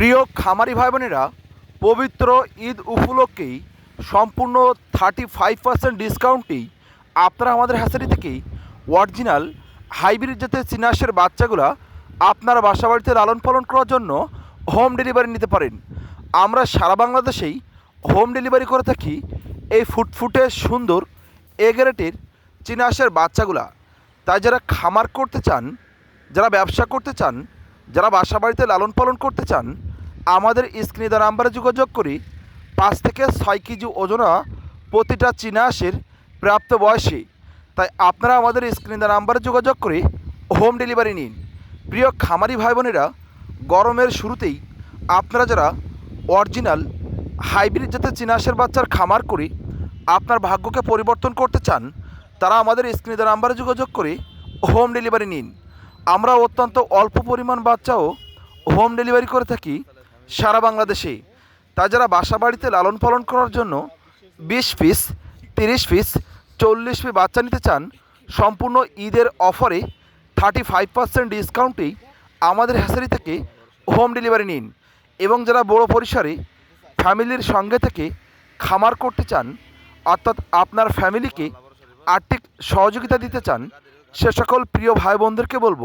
প্রিয় খামারি ভাই বোনেরা পবিত্র ঈদ উপলক্ষেই সম্পূর্ণ থার্টি ফাইভ পার্সেন্ট ডিসকাউন্টেই আপনারা আমাদের হ্যাসারি থেকেই অরিজিনাল হাইব্রিড জাতের চিনাসের বাচ্চাগুলা আপনার বাসা বাড়িতে লালন পালন করার জন্য হোম ডেলিভারি নিতে পারেন। আমরা সারা বাংলাদেশেই হোম ডেলিভারি করে থাকি এই ফুটফুটে সুন্দর এগারেটের চিনাসের বাচ্চাগুলা। তাই যারা খামার করতে চান, যারা ব্যবসা করতে চান, যারা বাসা বাড়িতে লালন পালন করতে চান আমাদের স্ক্রিনে দেওয়া নাম্বারে যোগাযোগ করি। পাঁচ থেকে ছয় কেজি ওজনা প্রতিটা চিনাসের প্রাপ্ত বয়সী। তাই আপনারা আমাদের স্ক্রিনে দেওয়া নাম্বারে যোগাযোগ করে হোম ডেলিভারি নিন। প্রিয় খামারি ভাই বোনেরা, গরমের শুরুতেই আপনারা যারা অরিজিনাল, হাইব্রিড জাতের চিনাসের বাচ্চার খামার করে আপনার ভাগ্যকে পরিবর্তন করতে চান, তারা আমাদের স্ক্রিনে দেওয়া নাম্বারে যোগাযোগ করে হোম ডেলিভারি নিন। আমরা অত্যন্ত অল্প পরিমাণ বাচ্চাও হোম ডেলিভারি করে থাকি। সারা বাংলাদেশে তা যারা বাসা বাড়িতে লালন পালন করার জন্য বিশ পিস, তিরিশ পিস, চল্লিশ পিস বাচ্চা নিতে চান, সম্পূর্ণ ঈদের অফারে থার্টি ফাইভ পার্সেন্ট ডিসকাউন্টেই আমাদের হ্যাসারি থেকে হোম ডেলিভারি নিন এবং যারা বড় পরিসরে ফ্যামিলির সঙ্গে থেকে খামার করতে চান, অর্থাৎ আপনার ফ্যামিলিকে আর্থিক সহযোগিতা দিতে চান, সে সকল প্রিয় ভাই বোনদেরকে বলব,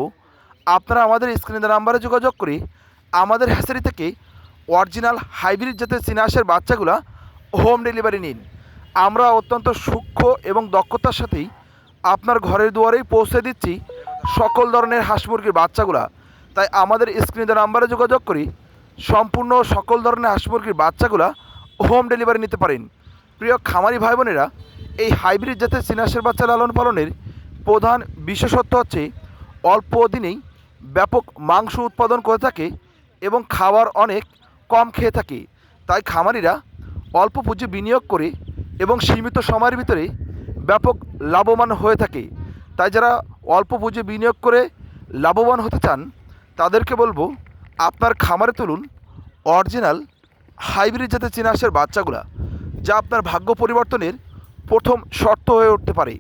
আপনারা আমাদের স্ক্রিনে নাম্বারে যোগাযোগ করে আমাদের হ্যাসারি থেকে অরিজিনাল হাইব্রিড জাতের চিনাসের বাচ্চাগুলা হোম ডেলিভারি নিন। আমরা অত্যন্ত সূক্ষ্ম এবং দক্ষতার সাথেই আপনার ঘরের দুয়ারেই পৌঁছে দিচ্ছি সকল ধরনের হাঁস মুরগির বাচ্চাগুলা। তাই আমাদের স্ক্রিনে নাম্বারে যোগাযোগ করি, সম্পূর্ণ সকল ধরনের হাঁস মুরগির বাচ্চাগুলা হোম ডেলিভারি নিতে পারেন। প্রিয় খামারি ভাই বোনেরা এই হাইব্রিড জাতের চিনাসের বাচ্চা লালন পালনের প্রধান বিশেষত্ব হচ্ছে অল্প দিনেই ব্যাপক মাংস উৎপাদন করে থাকে এবং খাবার অনেক কম খেয়ে থাকে। তাই খামারিরা অল্প পুঁজি বিনিয়োগ করে এবং সীমিত সময়ের ভিতরে ব্যাপক লাভবান হয়ে থাকে। তাই যারা অল্প পুঁজি বিনিয়োগ করে লাভবান হতে চান, তাদেরকে বলব, আপনার খামারে তুলুন অরিজিনাল হাইব্রিড জাতের চিনাসের বাচ্চাগুলা, যা আপনার ভাগ্য পরিবর্তনের প্রথম শর্ত হয়ে উঠতে পারে।